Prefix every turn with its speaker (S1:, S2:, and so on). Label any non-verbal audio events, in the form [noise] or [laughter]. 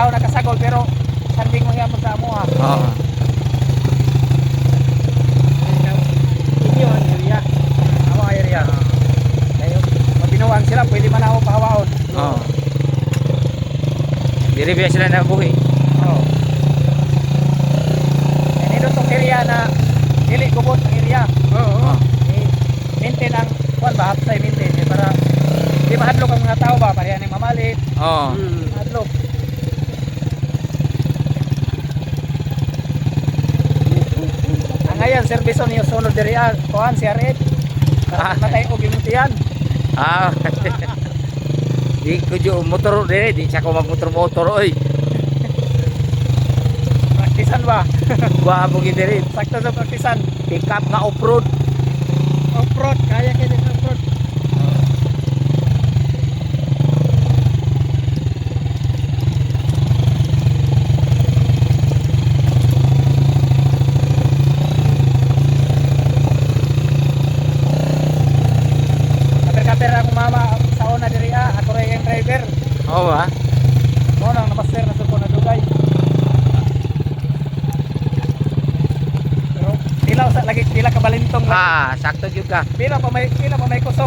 S1: tao nakasagol pero sanding mo mo sa amo ha.
S2: Oo.
S1: Inyo ang area. Amo ang area. Kayo, mabinuang sila, pwede man ako pahawaon.
S2: Oo. Diri biya sila nabuhi.
S1: Oo. Eh, nito tong area na dili gubot ang area.
S2: Oo.
S1: Eh, maintain ang kuan ba hapsay maintain eh, para di mahadlok ang mga tao ba pareha ni mamalit.
S2: Oo.
S1: Mahadlok. Ngayon serviso niyo sunod diri ah, kuan si Aret.
S2: Ah.
S1: Matay og gimuntian.
S2: Ah. [laughs] di ko jo motor dire, di siya ko magmotor-motor oy.
S1: Praktisan ba?
S2: Wa mo gidiri.
S1: Sakto sa praktisan.
S2: Pick up nga. Off-road,
S1: kaya kaya din off-road. Kaper-kaper ako mama sa una diri ah, ako rin yung driver.
S2: Oo ba?
S1: Mo nang namaster na suko na dugay. Pero pila sa lagi pila ka balintong.
S2: Ah, sakto jud ka.
S1: Pila pa may pila pa may kusog.